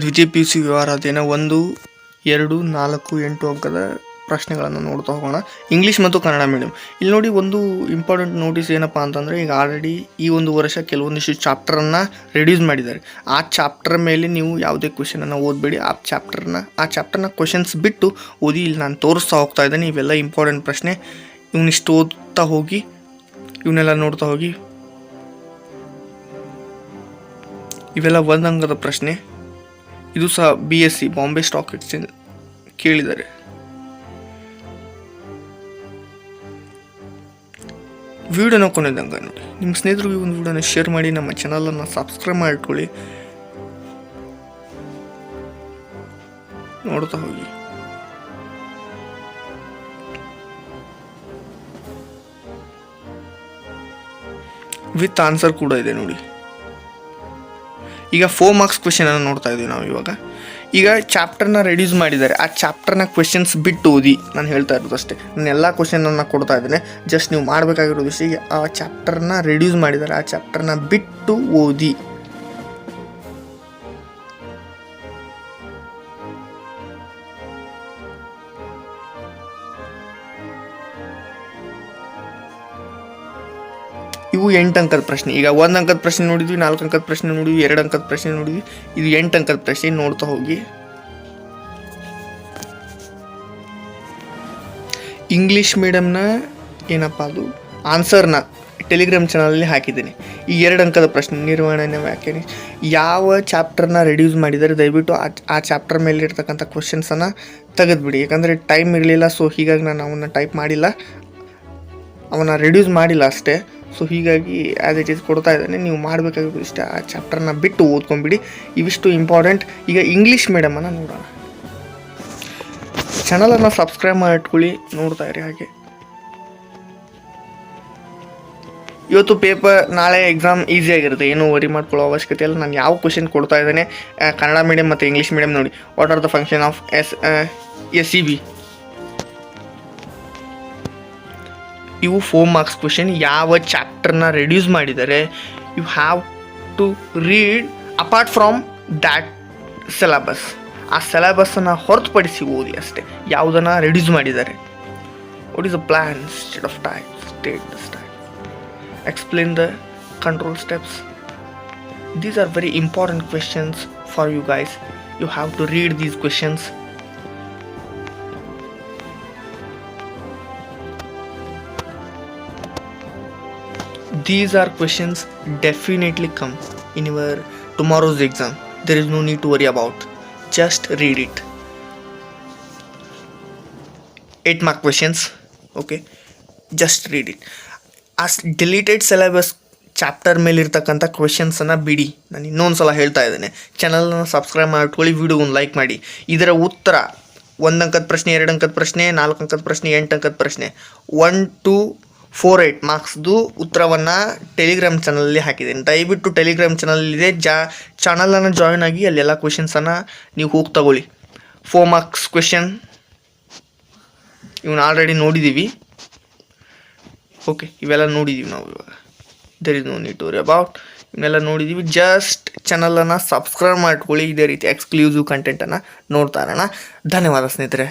ದ್ವಿತೀಯ P U C ವ್ಯವಹಾರ ಅಧ್ಯಯನ ಒಂದು, ಎರಡು, ನಾಲ್ಕು, ಎಂಟು ಅಂಕದ ಪ್ರಶ್ನೆಗಳನ್ನು ನೋಡ್ತಾ ಹೋಗೋಣ. ಇಂಗ್ಲೀಷ್ ಮತ್ತು ಕನ್ನಡ ಮೀಡಿಯಂ ಇಲ್ಲಿ ನೋಡಿ ಒಂದು ಇಂಪಾರ್ಟೆಂಟ್ ನೋಟಿಸ್ ಏನಪ್ಪ ಅಂತಂದರೆ ಈಗ ಆಲ್ರೆಡಿ ಈ ಒಂದು ವರ್ಷ ಕೆಲವೊಂದಿಷ್ಟು ಚಾಪ್ಟರನ್ನು ರೆಡ್ಯೂಸ್ ಮಾಡಿದ್ದಾರೆ. ಆ ಚಾಪ್ಟರ್ ಮೇಲೆ ನೀವು ಯಾವುದೇ ಕ್ವೆಶನನ್ನು ಓದಬೇಡಿ. ಆ ಚಾಪ್ಟರ್ನ ಆ ಚಾಪ್ಟರ್ನ ಕ್ವೆಶನ್ಸ್ ಬಿಟ್ಟು ಓದಿ, ಇಲ್ಲಿ ನಾನು ತೋರಿಸ್ತಾ ಹೋಗ್ತಾ ಇದ್ದೇನೆ. ಇವೆಲ್ಲ ಇಂಪಾರ್ಟೆಂಟ್ ಪ್ರಶ್ನೆ. ಇವನಿಷ್ಟು ಓದ್ತಾ ಹೋಗಿ, ಇವನ್ನೆಲ್ಲ ನೋಡ್ತಾ ಹೋಗಿ. ಇವೆಲ್ಲ ಒಂದಂಗದ ಪ್ರಶ್ನೆ. ಇದು ಸಹ B S C Bombay stock exchange ಕೇಳಿದ್ದಾರೆ. ವಿಡಿಯೋನ ಕೊನೆದಂಗ ನೋಡಿ. ನಿಮ್ಮ ಸ್ನೇಹಿತರಿಗೆ ಒಂದು ವಿಡಿಯೋನ ಶೇರ್ ಮಾಡಿ, ನಮ್ಮ ಚಾನಲನ್ನು ಸಬ್ಸ್ಕ್ರೈಬ್ ಮಾಡಿಕೊಳ್ಳಿ. ನೋಡ್ತಾ ಹೋಗಿ. ವಿತ್ ಆನ್ಸರ್ ಕೂಡ ಇದೆ ನೋಡಿ. ಈಗ ಫೋರ್ ಮಾರ್ಕ್ಸ್ ಕ್ವೆಶನ್ ಅನ್ನು ನೋಡ್ತಾ ಇದ್ದೀವಿ ನಾವು ಇವಾಗ. ಈಗ ಚಾಪ್ಟರ್ನ ರೆಡ್ಯೂಸ್ ಮಾಡಿದ್ದಾರೆ. ಆ ಚಾಪ್ಟರ್ನ ಕ್ವೆಶನ್ಸ್ ಬಿಟ್ಟು ಓದಿ. ನಾನು ಹೇಳ್ತಾ ಇರೋದು ಅಷ್ಟೇ. ನಾನು ಎಲ್ಲ ಕ್ವೆಶನನ್ನು ಕೊಡ್ತಾ ಇದ್ದೇನೆ. ಜಸ್ಟ್ ನೀವು ಮಾಡಬೇಕಾಗಿರೋದು ವಿಷಯ ಆ ಚಾಪ್ಟರ್ನ ರೆಡ್ಯೂಸ್ ಮಾಡಿದ್ದಾರೆ. ಆ ಚಾಪ್ಟರ್ನ ಬಿಟ್ಟು ಓದಿ. ಇವು ಎಂಟು ಅಂಕದ ಪ್ರಶ್ನೆ. ಈಗ ಒಂದು ಅಂಕದ ಪ್ರಶ್ನೆ ನೋಡಿದ್ವಿ, ನಾಲ್ಕು ಅಂಕದ ಪ್ರಶ್ನೆ ನೋಡಿದ್ವಿ, ಎರಡು ಅಂಕದ ಪ್ರಶ್ನೆ ನೋಡಿದ್ವಿ. ಇದು ಎಂಟು ಅಂಕದ ಪ್ರಶ್ನೆ, ನೋಡ್ತಾ ಹೋಗಿ. ಇಂಗ್ಲೀಷ್ ಮೀಡಿಯಮ್ನ ಏನಪ್ಪ ಅದು? ಆನ್ಸರ್ನ ಟೆಲಿಗ್ರಾಮ್ ಚಾನಲಲ್ಲಿ ಹಾಕಿದ್ದೀನಿ. ಈ ಎರಡು ಅಂಕದ ಪ್ರಶ್ನೆ ನಿರ್ವಹಣೆ ವ್ಯಾಖ್ಯಾನ. ಯಾವ ಚಾಪ್ಟರ್ನ ರೆಡ್ಯೂಸ್ ಮಾಡಿದರೆ ದಯವಿಟ್ಟು ಆ ಆ ಚಾಪ್ಟರ್ ಮೇಲೆ ಇರ್ತಕ್ಕಂಥ ಕ್ವಶನ್ಸನ್ನು ತೆಗೆದುಬಿಡಿ. ಯಾಕಂದರೆ ಟೈಮ್ ಇರಲಿಲ್ಲ, ಸೊ ಹೀಗಾಗಿ ನಾನು ಅವನ್ನ ಟೈಪ್ ಮಾಡಿಲ್ಲ. ಅವನ್ನ ರೆಡ್ಯೂಸ್ ಮಾಡಿಲ್ಲ ಅಷ್ಟೇ. ಸೊ ಹೀಗಾಗಿ ಆ್ಯಸ್ ಇಟ್ ಈಸ್ ಕೊಡ್ತಾ ಇದ್ದಾನೆ, ನೀವು ಮಾಡಬೇಕಾಗಿರೋದು ಇಷ್ಟ. ಆ ಚಾಪ್ಟರ್ನ ಬಿಟ್ಟು ಓದ್ಕೊಂಬಿಡಿ. ಇವಿಷ್ಟು ಇಂಪಾರ್ಟೆಂಟ್ ಈಗ ಇಂಗ್ಲೀಷ್ ಮೀಡಿಯಮನ್ನು ನೋಡೋಣ. ಚಾನಲನ್ನು ಸಬ್ಸ್ಕ್ರೈಬ್ ಮಾಡಿಟ್ಕೊಳ್ಳಿ. ನೋಡ್ತಾ ಇರಿ ಹಾಗೆ. ಇವತ್ತು ಪೇಪರ್ ನಾಳೆ ಎಕ್ಸಾಮ್ ಈಸಿಯಾಗಿರುತ್ತೆ ಏನು ವರಿ ಮಾಡ್ಕೊಳ್ಳೋ ಅವಶ್ಯಕತೆ ಇಲ್ಲ. ನಾನು ಯಾವ ಕ್ವಶನ್ ಕೊಡ್ತಾ ಇದ್ದೇನೆ ಕನ್ನಡ ಮೀಡಿಯಮ್ ಮತ್ತು ಇಂಗ್ಲೀಷ್ ಮೀಡಿಯಮ್ ನೋಡಿ. What are the function of S S C B ಇವು ಫೋರ್ ಮಾರ್ಕ್ಸ್ ಕ್ವೆಶನ್ ಯಾವ ಚಾಪ್ಟರ್ನ ರೆಡ್ಯೂಸ್ ಮಾಡಿದ್ದಾರೆ you have to read apart from that syllabus ಆ ಸಿಲೆಬಸ್ಸನ್ನು ಹೊರತುಪಡಿಸಿ ಓದಿ ಅಷ್ಟೇ, ಯಾವುದನ್ನು ರೆಡ್ಯೂಸ್ ಮಾಡಿದ್ದಾರೆ what is a plan state of time state style explain the control steps these are very important questions for you guys you have to read these questions. These are questions definitely come in your tomorrow's exam. There is no need to worry about. Just read it. 8 mark questions, okay? Just read it. ಆ deleted syllabus chapter ಮೇಲಿರ್ತಕ್ಕಂಥ ಕ್ವೆಶನ್ಸನ್ನು ಬಿಡಿ. ನಾನು ಇನ್ನೊಂದು ಸಲ ಹೇಳ್ತಾ ಇದ್ದೇನೆ. ಚಾನಲನ್ನು ಸಬ್ಸ್ಕ್ರೈಬ್ ಮಾಡ್ಕೊಳ್ಳಿ ವಿಡಿಯೋಗೊಂದು ಲೈಕ್ ಮಾಡಿ. ಇದರ ಉತ್ತರ ಒಂದು ಅಂಕದ ಪ್ರಶ್ನೆ, ಎರಡು ಅಂಕದ ಪ್ರಶ್ನೆ, ನಾಲ್ಕು ಅಂಕದ ಪ್ರಶ್ನೆ, ಎಂಟು ಅಂಕದ ಪ್ರಶ್ನೆ. ಒನ್ ಟು ಫೋರ್ ಏಯ್ಟ್ ಮಾರ್ಕ್ಸ್ದು ಉತ್ತರವನ್ನು ಟೆಲಿಗ್ರಾಮ್ ಚಾನಲಲ್ಲಿ ಹಾಕಿದ್ದೀನಿ. ದಯವಿಟ್ಟು ಟೆಲಿಗ್ರಾಮ್ ಚಾನಲಲ್ಲಿದೆ ಜಾ ಚಾನಲನ್ನು ಜಾಯ್ನ್ ಆಗಿ ಅಲ್ಲೆಲ್ಲ ಕ್ವೆಶನ್ಸನ್ನು ನೀವು ಹೋಗಿ ತಗೊಳ್ಳಿ. ಫೋರ್ ಮಾರ್ಕ್ಸ್ ಕ್ವೆಶನ್ ಇವನ್ನ ಆಲ್ರೆಡಿ ನೋಡಿದ್ದೀವಿ ಓಕೆ ಇವೆಲ್ಲ ನೋಡಿದ್ದೀವಿ ನಾವು ಇವಾಗ. There is no need to about ಇವನ್ನೆಲ್ಲ ನೋಡಿದ್ದೀವಿ ಜಸ್ಟ್ ಚಾನಲನ್ನು ಸಬ್ಸ್ಕ್ರೈಬ್ ಮಾಡ್ಕೊಳ್ಳಿ. ಇದೇ ರೀತಿ ಎಕ್ಸ್ಕ್ಲೂಸಿವ್ ಕಂಟೆಂಟನ್ನು ನೋಡ್ತಾ ಇರೋಣ. ಧನ್ಯವಾದ ಸ್ನೇಹಿತರೆ.